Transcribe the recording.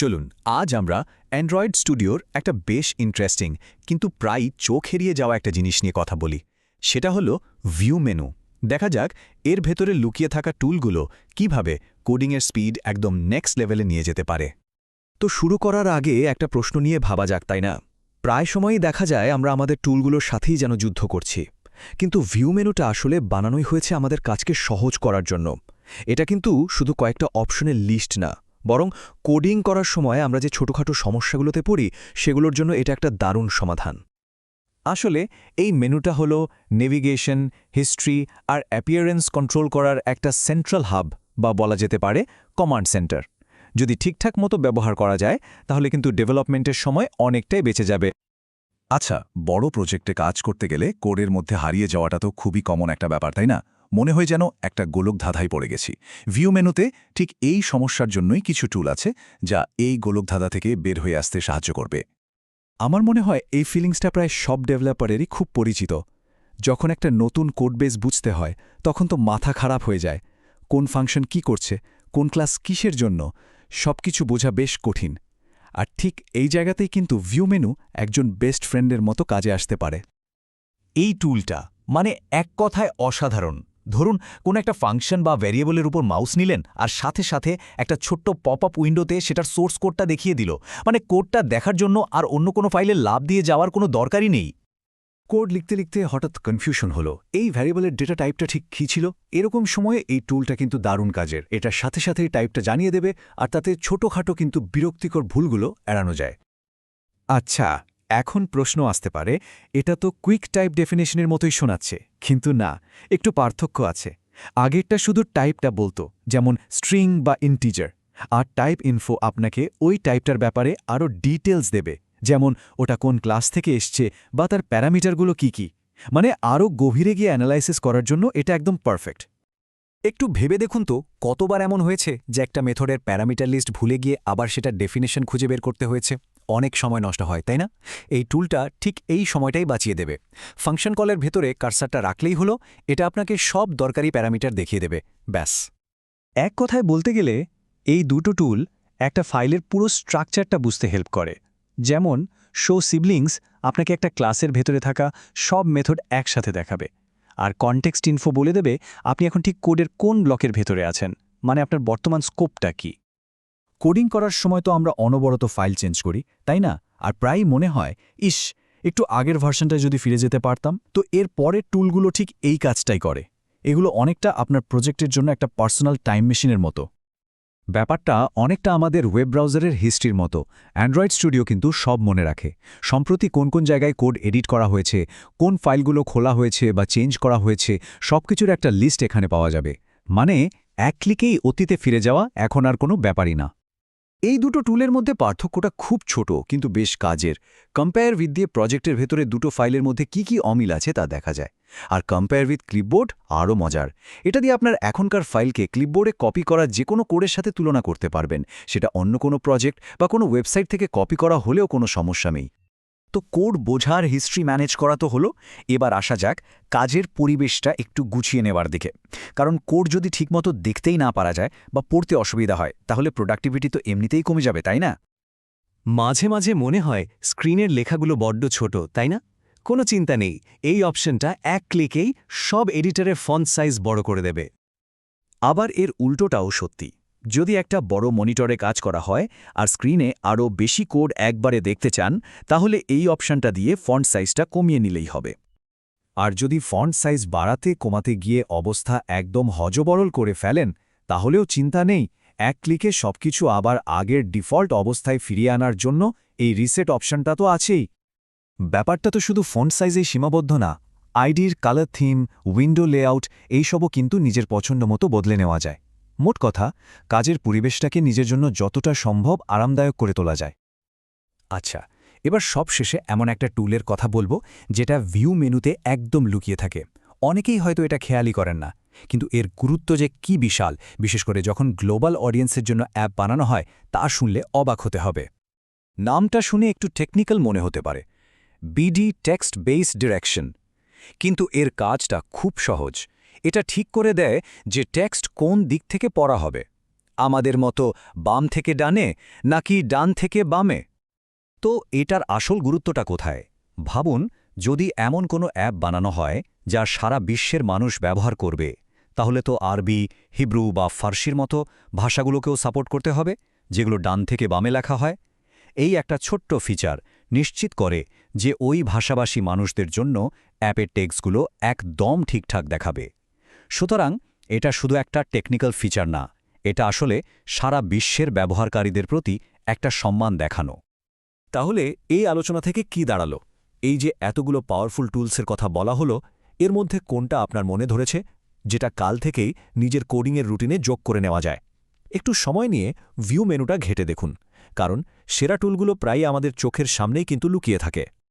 চলুন, আজ আমরা অ্যান্ড্রয়েড স্টুডিওর একটা বেশ ইন্টারেস্টিং কিন্তু প্রায় চোখ হেরিয়ে যাওয়া একটা জিনিস নিয়ে কথা বলি। সেটা হলো ভিউ মেনু দেখা যাক, এর ভেতরে লুকিয়ে থাকা টুলগুলো কীভাবে কোডিংয়ের স্পিড একদম নেক্সট লেভেলে নিয়ে যেতে পারে। তো শুরু করার আগে একটা প্রশ্ন নিয়ে ভাবা যাক, তাই না? প্রায় সময়ই দেখা যায় আমরা আমাদের টুলগুলোর সাথেই যেন যুদ্ধ করছি। কিন্তু ভিউ মেনুটা আসলে বানানোই হয়েছে আমাদের কাজকে সহজ করার জন্য। এটা কিন্তু শুধু কয়েকটা অপশনের লিস্ট না। বরং কোডিং করার সময় আমরা যে ছোটখাটো সমস্যাগুলোতে পড়ি, সেগুলোর জন্য এটা একটা দারুণ সমাধান। আসলে এই মেনুটা হলো নেভিগেশন হিস্ট্রি আর অ্যাপিয়ারেন্স কন্ট্রোল করার একটা সেন্ট্রাল হাব বা বলা যেতে পারে কমান্ড সেন্টার যদি ঠিকঠাক মতো ব্যবহার করা যায়, তাহলে কিন্তু ডেভেলপমেন্টের সময় অনেকটাই বেঁচে যাবে। আচ্ছা বড় প্রজেক্টে কাজ করতে গেলে কোডের মধ্যে হারিয়ে যাওয়াটা তো খুবই কমন একটা ব্যাপার, তাই না? মনে হয় যেন একটা গোলক ধাঁধায় পড়ে গেছি। ভিউ মেনুতে ঠিক এই সমস্যার জন্যই কিছু টুল আছে, যা এই গোলক ধাঁধা থেকে বের হয়ে আসতে সাহায্য করবে। আমার মনে হয় এই ফিলিংসটা প্রায় সব ডেভেলপারেরই খুব পরিচিত। যখন একটা নতুন কোড বেস বুঝতে হয়, তখন তো মাথা খারাপ হয়ে যায়। কোন ফাংশন কি করছে, কোন ক্লাস কিসের জন্য, সবকিছু বোঝা বেশ কঠিন। আর ঠিক এই জায়গাতেই কিন্তু ভিউ মেনু একজন বেস্ট ফ্রেন্ডের মতো কাজে আসতে পারে। এই টুলটা মানে এক কথায় অসাধারণ। ধরুন, কোন একটা ফাংশন বা ভ্যারিয়েবলের উপর মাউস নিলেন আর সাথে সাথে একটা ছোট্ট পপ আপ উইন্ডোতে সেটার সোর্স কোডটা দেখিয়ে দিল। মানে কোডটা দেখার জন্য আর অন্য কোনো ফাইলে লাভ দিয়ে যাওয়ার কোনো দরকারই নেই। কোড লিখতে লিখতে হঠাৎ কনফিউশন হলো। এই ভ্যারিয়েবলের ডেটা টাইপটা ঠিক কী ছিল? এরকম সময়ে এই টুলটা কিন্তু দারুণ কাজের। এটার সাথে সাথেই টাইপটা জানিয়ে দেবে আর তাতে ছোটোখাটো কিন্তু বিরক্তিকর ভুলগুলো এড়ানো যায়। আচ্ছা এখন প্রশ্ন আসতে পারে, এটা তো কুইক টাইপ ডেফিনেশনের মতোই শোনাচ্ছে, কিন্তু না, একটু পার্থক্য আছে। আগেরটা শুধু টাইপটা বলতো, যেমন স্ট্রিং বা ইন্টিজার, আর টাইপ ইনফো আপনাকে ওই টাইপটার ব্যাপারে আরও ডিটেলস দেবে, যেমন ওটা কোন ক্লাস থেকে এসছে বা তার প্যারামিটারগুলো কি কি। মানে আরও গভীরে গিয়ে অ্যানালাইসিস করার জন্য এটা একদম পারফেক্ট। একটু ভেবে দেখুন তো, কতবার এমন হয়েছে যে একটা মেথডের প্যারামিটার লিস্ট ভুলে গিয়ে আবার সেটা ডেফিনেশন খুঁজে বের করতে হয়েছে? অনেক সময় নষ্ট হয়, তাই না? এই টুলটা ঠিক এই সময়টাই বাঁচিয়ে দেবে। ফাংশন কলের ভেতরে কার্সারটা রাখলেই হলো, এটা আপনাকে সব দরকারি প্যারামিটার দেখিয়ে দেবে, ব্যাস। এক কথায় বলতে গেলে, এই দুটো টুল একটা ফাইলের পুরো স্ট্রাকচারটা বুঝতে হেল্প করে। যেমন শো সিবলিংস আপনাকে একটা ক্লাসের ভেতরে থাকা সব মেথড একসাথে দেখাবে। আর কনটেক্সট ইনফো বলে দেবে, আপনি এখন ঠিক কোডের কোন ব্লকের ভেতরে আছেন মানে আপনার বর্তমান স্কোপটা কি। কোডিং করার সময় তো আমরা অনবরত ফাইল চেঞ্জ করি, তাই না? আর প্রায়ই মনে হয়, ইস, একটু আগের ভার্সনটা যদি ফিরে যেতে পারতাম। তো এর পরের টুলগুলো ঠিক এই কাজটাই করে। এগুলো অনেকটা আপনার প্রজেক্টের জন্য একটা পার্সোনাল টাইম মেশিনের মতো। ব্যাপারটা অনেকটা আমাদের ওয়েব ব্রাউজারের হিস্ট্রির মতো। অ্যান্ড্রয়েড স্টুডিও কিন্তু সব মনে রাখে। সম্প্রতি কোন কোন জায়গায় কোড এডিট করা হয়েছে, কোন ফাইলগুলো খোলা হয়েছে বা চেঞ্জ করা হয়েছে সব কিছুর একটা লিস্ট এখানে পাওয়া যাবে। মানে এক ক্লিকেই অতীতে ফিরে যাওয়া এখন আর কোনো ব্যাপারই না। এই দুটো টুলের মধ্যে পার্থক্যটা খুব ছোট, কিন্তু বেশ কাজের। কম্পেয়ার উইথ দিয়ে প্রজেক্টের ভেতরে দুটো ফাইলের মধ্যে কি কি অমিল আছে তা দেখা যায়। আর কম্পেয়ার উইথ ক্লিপবোর্ড আরও মজার। এটা দিয়ে আপনার এখনকার ফাইলকে ক্লিপবোর্ডে কপি করা যে কোনো কোডের সাথে তুলনা করতে পারবেন। সেটা অন্য কোনো প্রজেক্ট বা কোনো ওয়েবসাইট থেকে কপি করা হলেও কোনো সমস্যা নেই। তো কোড বোঝার হিস্ট্রি ম্যানেজ করা তো হলো। এবার আসা যাক কাজের পরিবেশটা একটু গুছিয়ে নেওয়ার দিকে। কারণ কোড যদি ঠিকমতো দেখতেই না পারা যায় বা পড়তে অসুবিধা হয়, তাহলে প্রোডাক্টিভিটি তো এমনিতেই কমে যাবে, তাই না? মাঝে মাঝে মনে হয় স্ক্রিনের লেখাগুলো বড্ড ছোট, তাই না? কোনো চিন্তা নেই, এই অপশনটা এক ক্লিকেই সব এডিটরের ফন্ট সাইজ বড় করে দেবে। আবার এর উল্টোটাও সত্যি। যদি একটা বড় মনিটরে কাজ করা হয় আর স্ক্রিনে আরও বেশি কোড একবারে দেখতে চান, তাহলে এই অপশনটা দিয়ে ফন্ট সাইজটা কমিয়ে নিলেই হবে। আর যদি ফন্ট সাইজ বাড়াতে কমাতে গিয়ে অবস্থা একদম হজবরল করে ফেলেন, তাহলেও চিন্তা নেই, এক ক্লিকে সবকিছু আবার আগের ডিফল্ট অবস্থায় ফিরিয়ে আনার জন্য এই রিসেট অপশনটা তো আছেই। ব্যাপারটা তো শুধু ফন্ট সাইজেই সীমাবদ্ধ না, আইডির, কালার থিম, উইন্ডো লেআউট, এইসবও কিন্তু নিজের পছন্দ মতো বদলে নেওয়া যায়। মোট কথা, কাজের পরিবেশটাকে নিজের জন্য যতটা সম্ভব আরামদায়ক করে তোলা যায়। আচ্ছা এবার সব শেষে এমন একটা টুলের কথা বলব, যেটা ভিউ মেনুতে একদম লুকিয়ে থাকে। অনেকেই হয়তো এটা খেয়ালই করেন না, কিন্তু এর গুরুত্ব যে কি বিশাল, বিশেষ করে যখন গ্লোবাল অডিয়েন্সের জন্য অ্যাপ বানানো হয়, তা শুনলে অবাক হতে হবে। নামটা শুনে একটু টেকনিক্যাল মনে হতে পারে। Bidi text base direction. কিন্তু এর কাজটা খুব সহজ। এটা ঠিক করে দেয় যে টেক্সট কোন দিক থেকে পড়া হবে। আমাদের মতো বাম থেকে ডানে নাকি ডান থেকে বামে? তো এটার আসল গুরুত্বটা কোথায়? ভাবুন, যদি এমন কোনো অ্যাপ বানানো হয় যা সারা বিশ্বের মানুষ ব্যবহার করবে, তাহলে তো আরবি, হিব্রু বা ফার্সির মতো ভাষাগুলোকেও সাপোর্ট করতে হবে, যেগুলো ডান থেকে বামে লেখা হয়। এই একটা ছোট্ট ফিচার নিশ্চিত করে যে ওই ভাষাভাষী মানুষদের জন্য অ্যাপের টেক্সটগুলো একদম ঠিকঠাক দেখাবে। সুতরাং এটা শুধু একটা টেকনিক্যাল ফিচার না, এটা আসলে সারা বিশ্বের ব্যবহারকারীদের প্রতি একটা সম্মান দেখানো। তাহলে এই আলোচনা থেকে কি দাঁড়াল? এই যে এতগুলো পাওয়ারফুল টুলসের কথা বলা হলো, এর মধ্যে কোনটা আপনার মনে ধরেছে, যেটা কাল থেকেই নিজের কোডিংয়ের রুটিনে যোগ করে নেওয়া যায়? একটু সময় নিয়ে ভিউ মেনুটা ঘেটে দেখুন, কারণ সেরা টুলগুলো প্রায়ই আমাদের চোখের সামনেই কিন্তু লুকিয়ে থাকে।